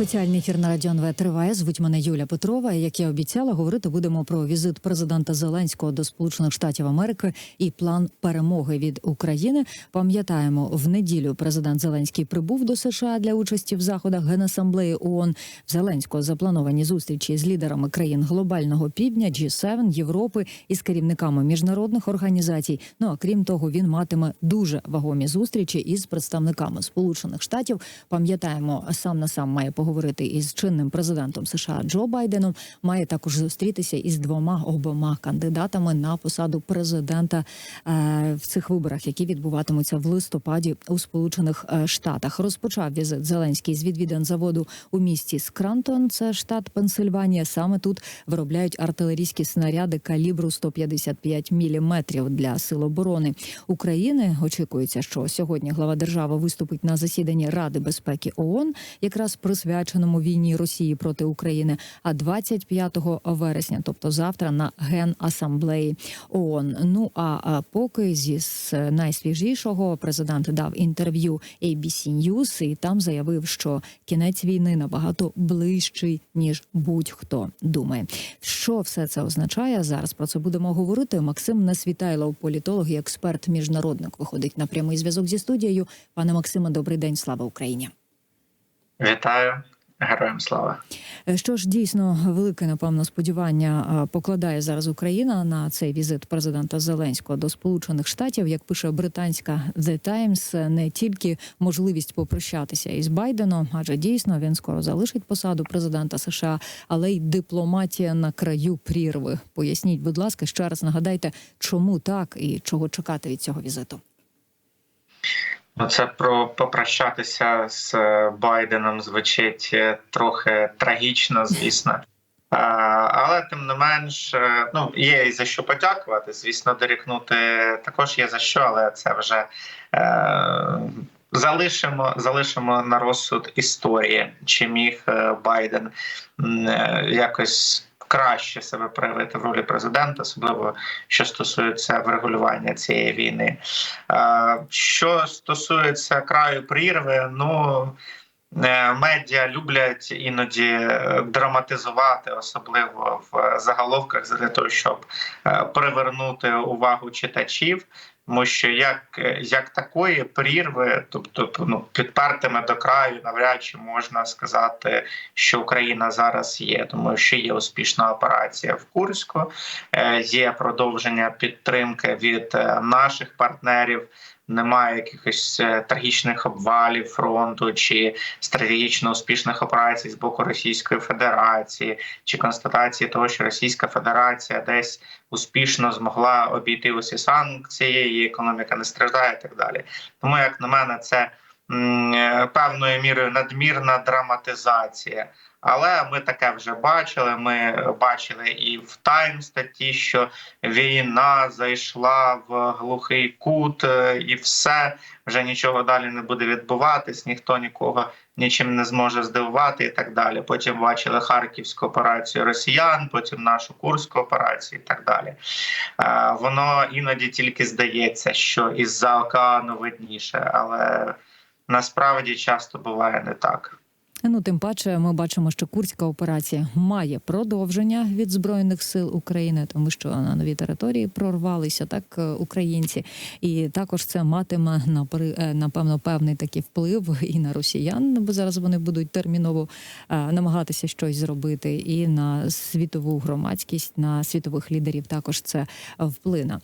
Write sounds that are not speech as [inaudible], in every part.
Спеціальний ефір на Радіо НВ триває. Звуть мене Юля Петрова. Як я обіцяла, говорити будемо про візит президента Зеленського до Сполучених Штатів Америки і план перемоги від України. Пам'ятаємо, в неділю президент Зеленський прибув до США для участі в заходах Генасамблеї ООН. В Зеленського заплановані зустрічі з лідерами країн глобального півдня, G7, Європи і з керівниками міжнародних організацій. Ну а крім того, він матиме дуже вагомі зустрічі із представниками Сполучених Штатів. Пам'ятаємо, сам на сам має поговорити із чинним президентом США Джо Байденом. Має також зустрітися із двома обома кандидатами на посаду президента е, в цих виборах, які відбуватимуться в листопаді у Сполучених е, Штатах. Розпочав візит Зеленський з відвідин заводу у місті Скрантон, це штат Пенсильванія. Саме тут виробляють артилерійські снаряди калібру 155 міліметрів для сил оборони України. Очікується, що сьогодні глава держави виступить на засіданні Ради безпеки ООН, якраз присвяченому війні Росії проти України. А 25 вересня, тобто завтра, на генасамблеї ООН. Ну а поки зі найсвіжішого президент дав інтерв'ю ABC News і там заявив, що кінець війни набагато ближчий ніж будь-хто думає. Що все це означає? Зараз про це будемо говорити. Максим Несвітайлов, політолог і експерт міжнародник, виходить на прямий зв'язок зі студією. Пане Максиме, добрий день. Слава Україні. Вітаю, героям слава. Е, Що ж дійсно велике, напевно, сподівання покладає зараз Україна на цей візит президента Зеленського до Сполучених Штатів, як пише британська The Times, не тільки можливість попрощатися із Байденом, адже дійсно він скоро залишить посаду президента США, але й дипломатія на краю прірви. Поясніть, будь ласка, ще раз нагадайте, чому так і чого чекати від цього візиту. Ну, це про попрощатися з е, Байденом звучить е, трохи трагічно, звісно. Але тим не менш, е, ну є і за що подякувати. Звісно, дорікнути також є за що, але це вже е, залишимо, залишимо на розсуд історії, чи міг Байден якось. Краще себе проявити в ролі президента, особливо що стосується врегулювання цієї війни. Е, Що стосується краю прірви, ну е, медіа люблять іноді е, драматизувати, особливо в заголовках, для того, щоб привернути увагу читачів. Тому що як як такої прірви, тобто ну, підпертими до краю, навряд чи можна сказати, що Україна зараз є, тому що є успішна операція в Курську, е, є продовження підтримки від е, наших партнерів. Немає якихось е, трагічних обвалів фронту чи стратегічно успішних операцій з боку Російської Федерації, чи констатації того, що Російська Федерація десь успішно змогла обійти усі санкції, її економіка не страждає, і так далі. Тому, як на мене, це е, певною мірою надмірна драматизація. Але ми таке вже бачили. Ми бачили і в Тайм статті, що війна зайшла в глухий кут, е, і все вже нічого далі не буде відбуватись, ніхто нікого нічим не зможе здивувати, і так далі. Потім бачили харківську операцію росіян, потім нашу курську операцію, і так далі. Е, Воно іноді тільки здається, що із-за океану видніше, але насправді часто буває не так. Ну, тим паче, ми бачимо, що курська операція має продовження від збройних сил України, тому що на нові території прорвалися так е, українці, і також це матиме е, напевно певний такий вплив і на росіян, бо зараз вони будуть терміново е, намагатися щось зробити, і на світову громадськість, на світових лідерів також це вплине.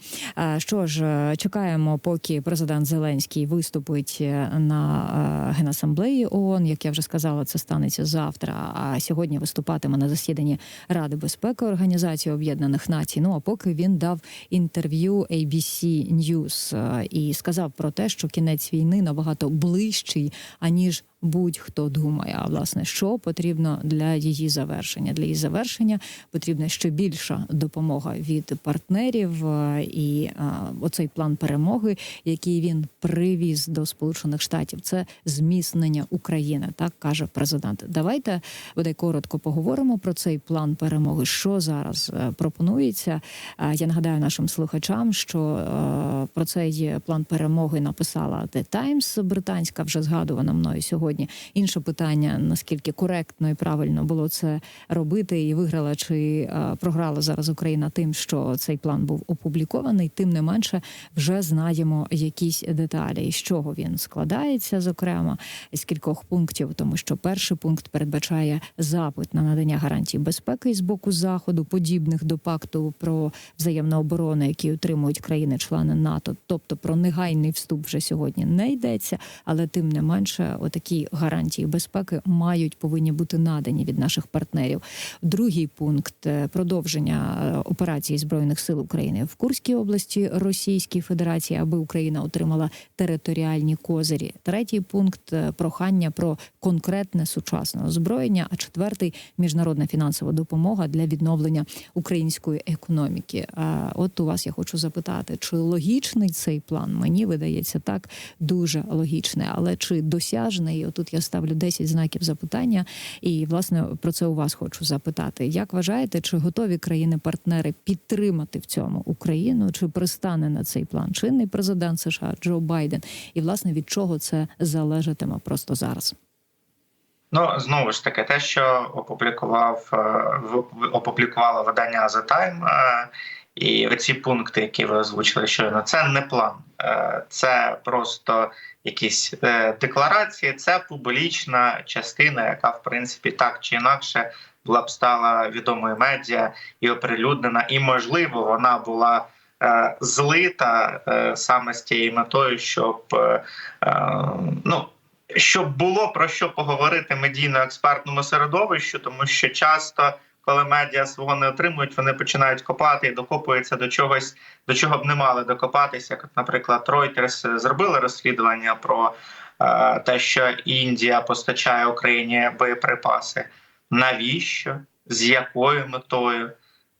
Що ж, чекаємо, поки президент Зеленський виступить на генасамблеї ООН, як я вже сказала, це станеться завтра. А сьогодні виступатиме на засіданні Ради безпеки Організації Об'єднаних Націй. Ну а поки він дав інтерв'ю ABC News е, і сказав про те, що кінець війни набагато ближчий аніж будь-хто думає. А власне, що потрібно для її завершення? Для її завершення потрібна ще більша допомога від партнерів е, і е, оцей план перемоги, який він привіз до Сполучених Штатів, це зміцнення України, так каже президент. Давайте бодай коротко поговоримо про цей план перемоги. Що зараз е, пропонується? Я нагадаю нашим слухачам, що про цей план перемоги написала The Times британська, вже згадувана мною сьогодні. Інше питання: наскільки коректно і правильно було це робити, і виграла чи е, програла зараз Україна тим, що цей план був опублікований. Тим не менше, вже знаємо якісь деталі, з чого він складається, зокрема з кількох пунктів, тому що перший пункт передбачає запит на надання гарантій безпеки з боку заходу, подібних до пакту про взаємну оборону, які отримують країни-члени НАТО, тобто про негайний вступ вже сьогодні не йдеться, але тим не менше, отакі гарантії безпеки мають повинні бути надані від наших партнерів. Другий пункт е, продовження е, операції збройних сил України в Курській області Російській Федерації, аби Україна отримала територіальні козирі. Третій пункт е, прохання про конкретне сучасне озброєння. А четвертий міжнародна фінансова допомога для відновлення української економіки. А от у вас я хочу запитати, чи логічний цей план? Мені видається так дуже логічний, але чи досяжний? Отут я ставлю 10 знаків запитання, і власне про це у вас хочу запитати. Як вважаєте, чи готові країни-партнери підтримати в цьому Україну? Чи пристане на цей план чинний президент США Джо Байден? І власне від чого це залежатиме просто зараз? Ну знову ж таки, те, що опублікував е, опублікувало видання The Time, е, і ці пункти, які ви озвучили щойно, це не план, Е, це просто якісь е, декларації. Це публічна частина, яка в принципі так чи інакше була б стала відомою медіа і оприлюднена, і можливо вона була. е, Злита е, саме з тією метою, щоб е, ну щоб було про що поговорити медійно-експертному середовищу, тому що часто, коли медіа свого не отримують, вони починають копати і докопуються до чогось, до чого б не мали докопатися. Як, наприклад, Reuters зробили розслідування про е, те, що Індія постачає Україні боєприпаси. Навіщо? З якою метою?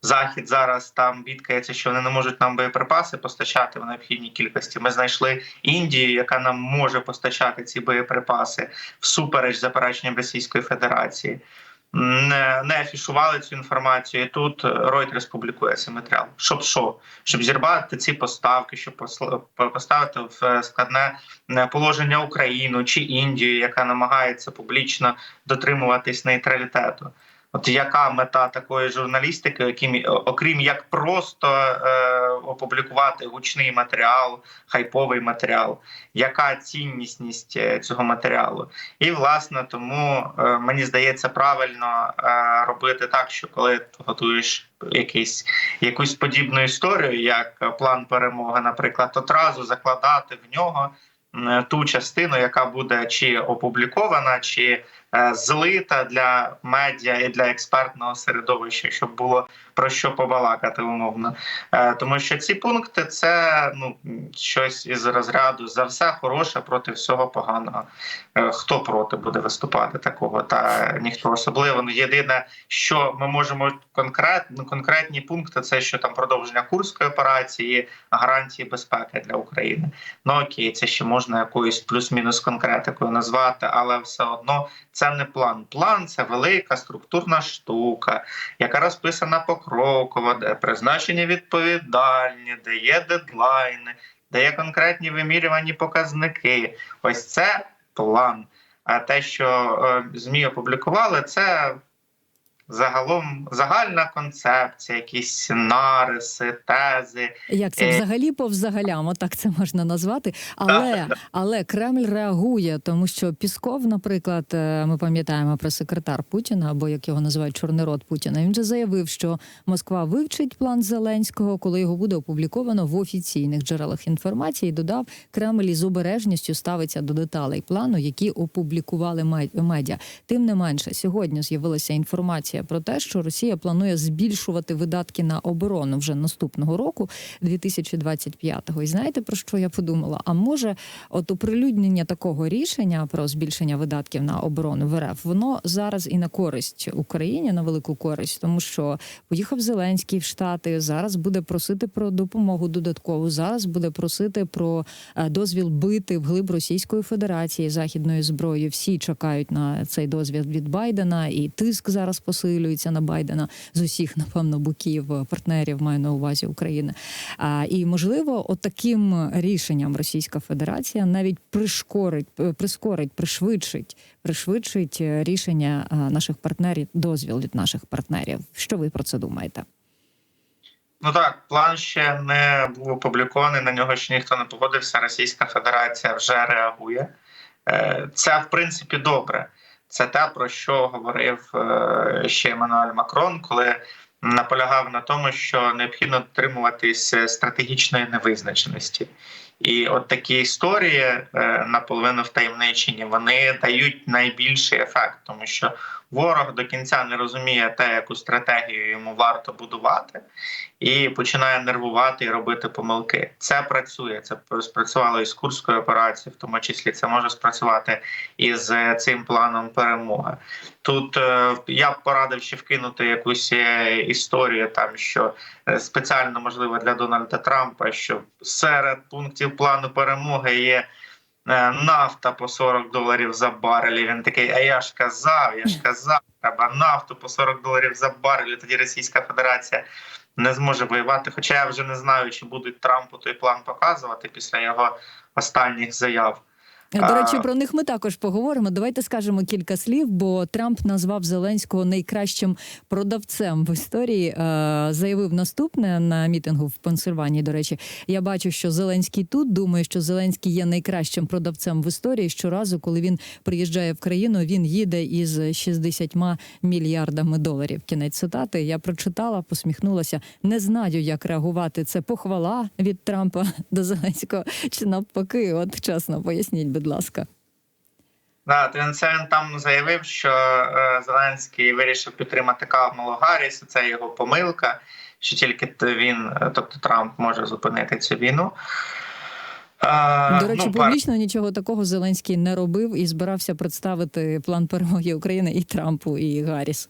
Захід зараз там бідкається, що вони не можуть нам боєприпаси постачати в необхідній кількості. Ми знайшли Індію, яка нам може постачати ці боєприпаси всупереч запереченням Російської Федерації. Не, не афішували цю інформацію. І тут Reuters публікує цей матеріал. Щоб що? Щоб зірвати ці поставки, щоб поставити в складне е, положення Україну чи Індію, яка намагається публічно дотримуватись нейтралітету. От яка мета такої журналістики, яким окрім як просто е, опублікувати гучний матеріал, хайповий матеріал, яка ціннісність е, цього матеріалу? І власне тому е, мені здається правильно е, робити так, що коли ти готуєш якийсь якусь подібну історію, як план перемоги, наприклад, одразу закладати в нього ту частину, яка буде чи опублікована, чи злита для медіа і для експертного середовища, щоб було про що побалакати умовно. Е, Тому що ці пункти це ну щось із розряду за все хороше проти всього поганого. Е, Хто проти буде виступати такого? Та ніхто особливо. Ну, єдине, що ми можемо конкретно конкретні пункти, це що там продовження курської операції, гарантії безпеки для України. Ну окей, це ще можна якоюсь плюс-мінус конкретикою назвати, але все одно це не план. План це велика структурна штука, яка розписана покроково, де призначені відповідальні, де є дедлайни, де є конкретні вимірювані показники. Ось це план. А те, що е, ЗМІ опублікували, це загалом загальна концепція, якісь нариси, тези. Як це Е. взагалі по взагалям, отак це можна назвати. Але але Кремль реагує, тому що Пісков, наприклад, е, ми пам'ятаємо про секретар Путіна, або як його називають чорний Путіна. Він же заявив, що Москва вивчить план Зеленського, коли його буде опубліковано в офіційних джерелах інформації. Додав Кремль із обережністю ставиться до деталей плану, які опублікували медіа. Тим не менше, сьогодні з'явилася інформація інформація про те, що Росія планує збільшувати видатки на оборону вже наступного року, 2025-го. І знаєте про що я подумала? А може, от оприлюднення такого рішення про збільшення видатків на оборону в РФ, воно зараз і на користь Україні, на велику користь, тому що поїхав Зеленський в Штати, зараз буде просити про допомогу додаткову. Зараз буде просити про е, дозвіл бити вглиб Російської Федерації західною зброєю. Всі чекають на цей дозвіл від Байдена, і тиск зараз посилюється на Байдена з усіх, напевно, боків е, партнерів, маю на увазі України. А і можливо, отаким рішенням Російська Федерація навіть пришкорить, е, прискорить, пришвидшить, пришвидшить е, рішення наших партнерів, дозвіл від наших партнерів. Що ви про це думаєте? Ну так, план ще не був опублікований, на нього ще ніхто не погодився. Російська Федерація вже реагує. Це в принципі добре. Це те, про що говорив е, ще Еммануель Макрон, коли наполягав на тому, що необхідно дотримуватись стратегічної невизначеності. І от такі історії е, наполовину втаємничені, вони дають найбільший ефект, тому що ворог до кінця не розуміє те, яку стратегію йому варто будувати, і починає нервувати і робити помилки. Це працює. Це спрацювало із курською операцією, в тому числі це може спрацювати із цим планом перемоги. Тут е, я б порадив ще вкинути якусь е, історію, там що е, спеціально можливо для Дональда Трампа, що серед пунктів плану перемоги є. Нафта по 40 доларів за барель. І Він такий, а я ж казав, я ж казав, треба нафту по 40 доларів за барель. Тоді Російська Федерація не зможе воювати. Хоча я вже не знаю, чи будуть Трампу той план показувати після його останніх заяв. До речі, про них ми також поговоримо. Давайте скажемо кілька слів, бо Трамп назвав Зеленського найкращим продавцем в історії. Е, заявив наступне на мітингу в Пенсильванії. До речі, я бачу, що Зеленський тут думає, що Зеленський є найкращим продавцем в історії. Щоразу, коли він приїжджає в країну, він їде із 60 мільярдами доларів. Кінець цитати. Я прочитала, посміхнулася. Не знаю, як реагувати. Це похвала від Трампа до Зеленського чи навпаки. От чесно, поясніть, будь ласка. Да, він там заявив, що е, Зеленський вирішив підтримати Камалу Гарріс. Це його помилка. Що тільки він, е, тобто Трамп, може зупинити цю війну. Е, До речі, ну, публічно нічого такого Зеленський не робив і збирався представити план перемоги України і Трампу, і Гарріс.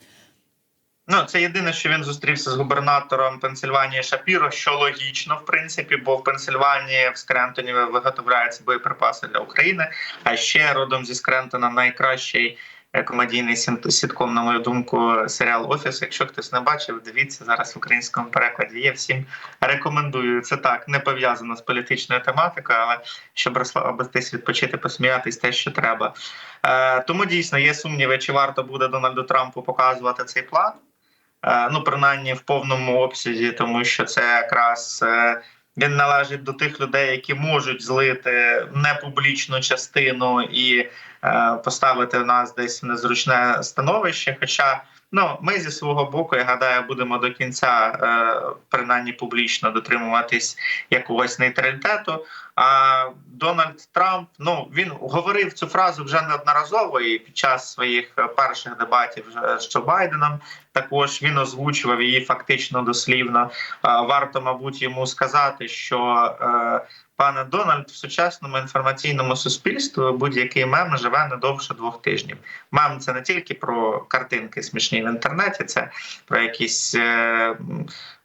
Ну, це єдине, що він зустрівся з губернатором Пенсильванії Шапіро, що логічно, в принципі, бо в Пенсильванії в Скрентоні виготовляються боєприпаси для України. А ще родом зі Скрентона найкращий е, комедійний сітком, на мою думку, серіал Офіс. Якщо хтось не бачив, дивіться зараз в українському перекладі. Є всім рекомендую. Це так не пов'язано з політичною тематикою, але щоб розслабитись, відпочити, посміятись, те, що треба. Е, тому дійсно є сумніви, чи варто буде Дональду Трампу показувати цей план. Е, ну принаймні в повному обсязі, тому що це якраз е, він належить до тих людей, які можуть злити непублічну частину і е, поставити нас десь в незручне становище. Хоча ну ми зі свого боку, я гадаю, будемо до кінця е, принаймні публічно дотримуватись якогось нейтралітету. А Дональд Трамп ну він говорив цю фразу вже неодноразово і під час своїх е, перших дебатів з Джо Байденом. Також він озвучував її фактично дослівно. Варто, мабуть, йому сказати, що е, пане Дональд в сучасному інформаційному суспільстві будь-який мем живе не довше двох тижнів. Мем це не тільки про картинки смішні в інтернеті, це про якісь е,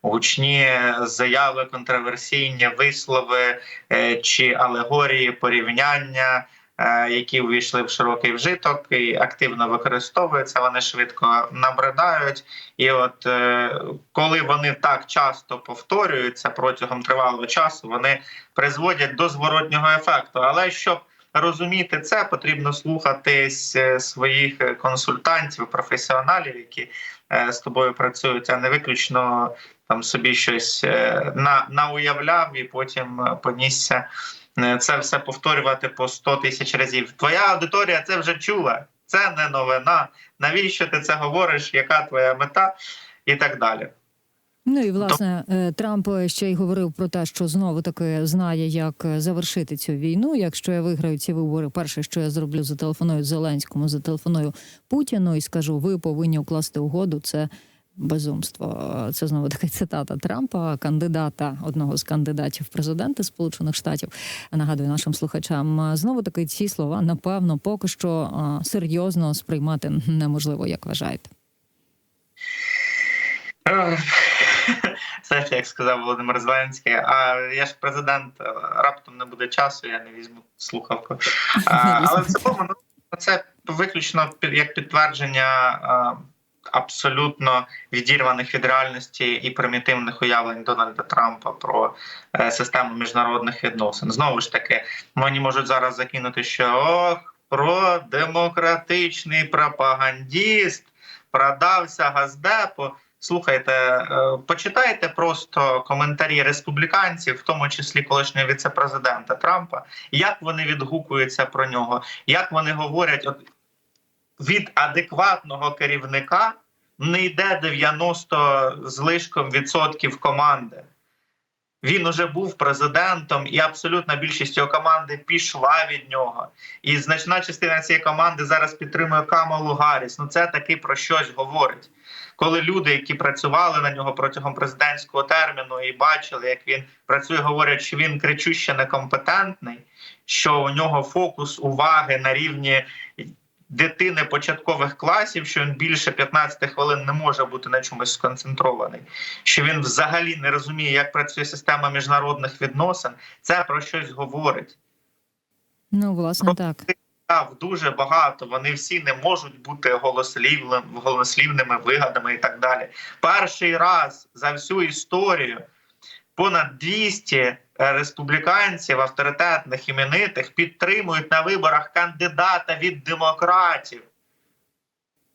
гучні заяви, контроверсійні вислови е, чи алегорії, порівняння. Е, Які увійшли в широкий вжиток і активно використовуються, вони швидко набридають. І от е, коли вони так часто повторюються протягом тривалого часу, вони призводять до зворотнього ефекту. Але щоб розуміти це, потрібно слухатись е, своїх консультантів, професіоналів, які з тобою працюють, а не виключно там собі щось на, науявляв і потім понісся це все повторювати по 100 тисяч разів. Твоя аудиторія це вже чула. Це не новина. Навіщо ти це говориш? Яка твоя мета? І так далі. Ну і власне е, Трамп ще й говорив про те, що знову таки знає, як е, завершити цю війну. Якщо я виграю ці вибори, перше, що я зроблю, зателефоную Зеленському, зателефоную Путіну і скажу: ви повинні укласти угоду. Це безумство. Це знову таки цитата Трампа, кандидата одного з кандидатів в президенти Сполучених Штатів. Нагадую нашим слухачам. Знову таки ці слова напевно поки що е, серйозно сприймати неможливо, як вважаєте. [laughs] Це ж як сказав Володимир Зеленський. А я ж президент, е, раптом не буде часу, я не візьму слухавку. [laughs] А, Але в цілому ну, це виключно як підтвердження е, абсолютно відірваних від реальності і примітивних уявлень Дональда Трампа про е, систему міжнародних відносин. Знову ж таки, мені можуть зараз закинути, що ох, про демократичний пропагандіст продався газдепу. Слухайте, е, почитайте просто коментарі республіканців, в тому числі колишнього віцепрезидента Трампа, як вони відгукуються про нього, як вони говорять, від адекватного керівника не йде 90 з лишком відсотків команди. Він уже був президентом, і абсолютна більшість його команди пішла від нього. І значна частина цієї команди зараз підтримує Камалу Гарріс. Ну це таки про щось говорить. Коли люди, які працювали на нього протягом президентського терміну і бачили, як він працює, говорять, що він кричуще некомпетентний, що у нього фокус уваги на рівні дитини початкових класів, що він більше 15 хвилин не може бути на чомусь сконцентрований, що він взагалі не розуміє, як працює система міжнародних відносин. Це про щось говорить. Ну, власне, так. Так, дуже багато. Вони всі не можуть бути голослівним, голослівними вигадами і так далі. Перший раз за всю історію понад 200 республіканців, авторитетних іменитих, підтримують на виборах кандидата від демократів.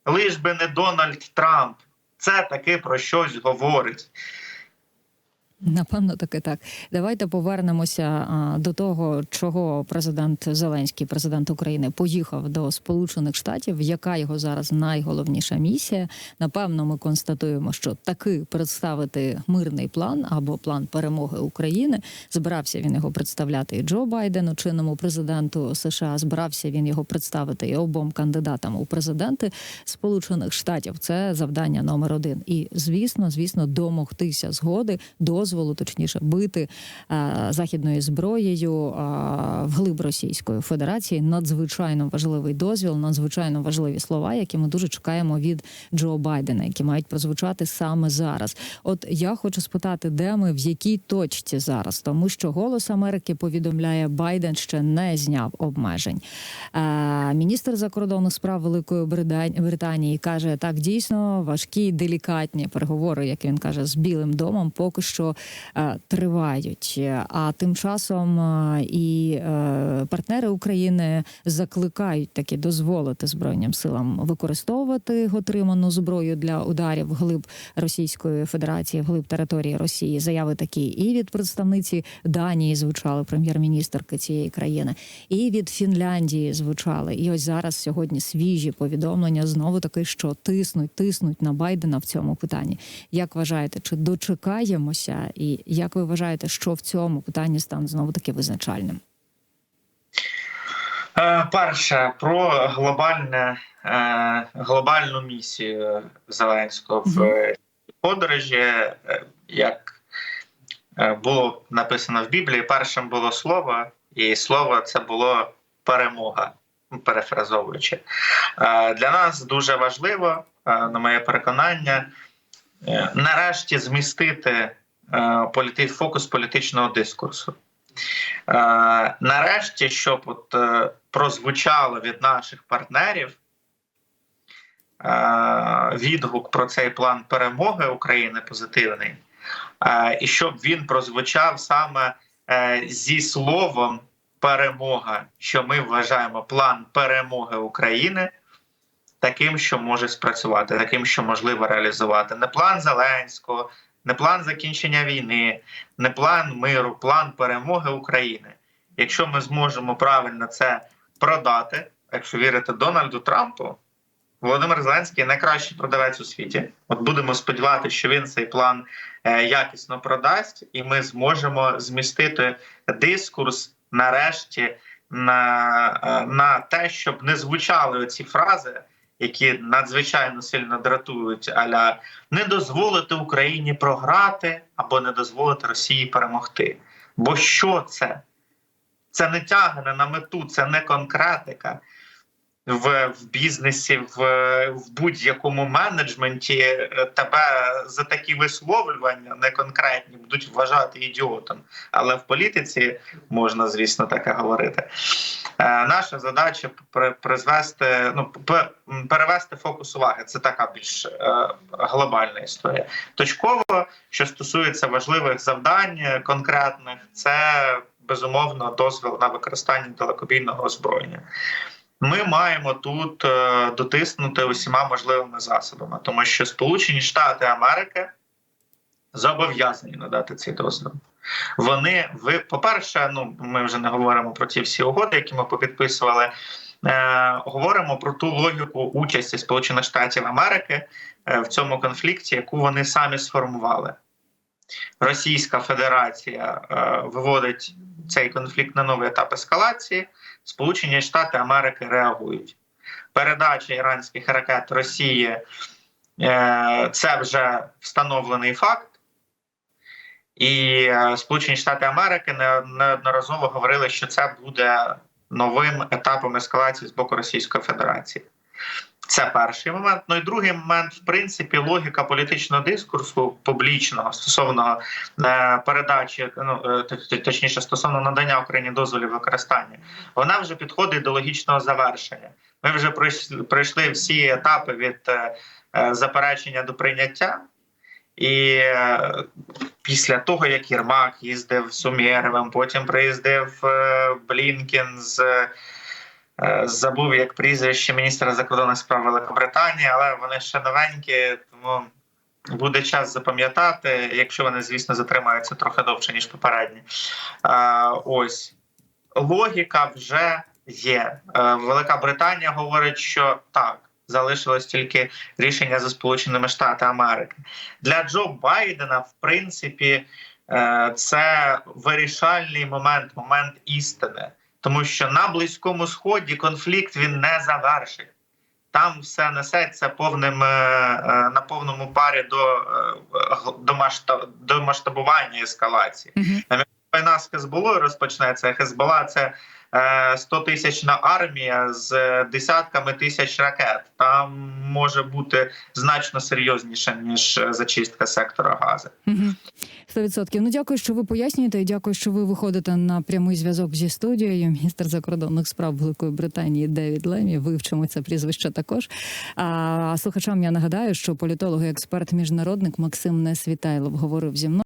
Лиш би не Дональд Трамп. Це таки про щось говорить. Напевно, таки так. Давайте повернемося до того, чого президент Зеленський, президент України, поїхав до Сполучених Штатів. Яка його зараз найголовніша місія? Напевно, ми констатуємо, що таки представити мирний план або план перемоги України. Збирався він його представляти і Джо Байдену, чинному президенту США. Збирався він його представити і обом кандидатам у президенти Сполучених Штатів. Це завдання номер один. І звісно, звісно, домогтися згоди дозволу, точніше, бити е, західною зброєю е, вглиб Російської Федерації. Надзвичайно важливий дозвіл, надзвичайно важливі слова, які ми дуже чекаємо від Джо Байдена, які мають прозвучати саме зараз. От я хочу спитати, де ми в якій точці зараз, тому що голос Америки повідомляє, Байден ще не зняв обмежень. Е, міністр закордонних справ Великої Британії каже, так дійсно важкі, делікатні переговори, як він каже, з Білим домом поки що тривають. А тим часом е, і е, партнери України закликають таки дозволити збройним силам використовувати отриману зброю для ударів вглиб Російської Федерації, вглиб території Росії. Заяви такі і від представниці Данії звучали прем'єр-міністрки цієї країни, і від Фінляндії звучали. І ось зараз сьогодні свіжі повідомлення знову таки, що тиснуть, тиснуть на Байдена в цьому питанні. Як вважаєте, чи дочекаємося, і як ви вважаєте, що в цьому питанні стане знову таки визначальним? Е, Перше про глобальне, е, глобальну місію Зеленського в е, подорожі, е, як було написано в Біблії, першим було слово, і слово це було перемога, перефразовуючи. Е, Для нас дуже важливо, на моє переконання, нарешті змістити політи- фокус політичного дискурсу. Е, нарешті, щоб от, е, прозвучало від наших партнерів е, відгук про цей план перемоги України позитивний, е, і щоб він прозвучав саме е, зі словом перемога, що ми вважаємо план перемоги України. Таким, що може спрацювати, таким, що можливо реалізувати, не план Зеленського, не план закінчення війни, не план миру, план перемоги України. Якщо ми зможемо правильно це продати, якщо вірити Дональду Трампу, Володимир Зеленський найкращий продавець у світі. От будемо сподіватися, що він цей план е, якісно продасть, і ми зможемо змістити дискурс нарешті на, е, на те, щоб не звучали оці фрази, які надзвичайно сильно дратують, аля не дозволити Україні програти або не дозволити Росії перемогти. Бо що це? Це не тягне на мету, це не конкретика. В, в бізнесі, в, в будь-якому менеджменті е, тебе за такі висловлювання неконкретні будуть вважати ідіотом. Але в політиці можна, звісно, таке говорити. Е, наша задача при- призвести, ну, перевести фокус уваги. Це така більш е, глобальна історія. Точково, що стосується важливих завдань конкретних, це безумовно дозвіл на використання далекобійного озброєння. Ми маємо тут е, дотиснути усіма можливими засобами, тому що Сполучені Штати Америки зобов'язані надати цей дозвіл. Вони ви, по-перше, ну ми вже не говоримо про ті всі угоди, які ми попідписували. Е, говоримо про ту логіку участі Сполучених Штатів Америки е, в цьому конфлікті, яку вони самі сформували. Російська Федерація е, виводить цей конфлікт на новий етап ескалації. Сполучені Штати Америки реагують. Передача іранських ракет Росії е, це вже встановлений факт. І е, Сполучені Штати Америки неодноразово говорили, що це буде новим етапом ескалації з боку Російської Федерації. Це перший момент. Ну і другий момент, в принципі, логіка політичного дискурсу публічного стосовно е, передачі, ну е, точніше, стосовно надання Україні дозволів використання, вона вже підходить до логічного завершення. Ми вже пройшли, пройшли всі етапи від е, е, заперечення до прийняття. І е, після того, як Єрмак їздив з Сумєревим, потім приїздив Блінкін з забув як прізвище міністра закордонних справ Великобританії, але вони ще новенькі, тому буде час запам'ятати, якщо вони, звісно, затримаються трохи довше, ніж попередні. Е, ось логіка вже є. Е, Велика Британія говорить, що так. Залишилось тільки рішення за Сполученими Штатами Америки для Джо Байдена, в принципі, е, це вирішальний момент, момент істини, тому що на близькому сході конфлікт він не завершить. Там все несеться повним е, е, на повному парі до, е, до, масштаб, до масштабування ескалації. Мгм. Війна з Хезболою розпочнеться. Хезбола це е, 100 тисячна армія з десятками тисяч ракет. Там може бути значно серйозніше ніж е, зачистка сектора газу. Мгм. Сто відсотків. Ну дякую, що ви пояснюєте. і Дякую, що ви виходите на прямий зв'язок зі студією. Міністр закордонних справ Великої Британії Девід Лемі. Вивчимо це прізвище також. А слухачам я нагадаю, що політолог і експерт міжнародник Максим Несвітайлов говорив зі мною.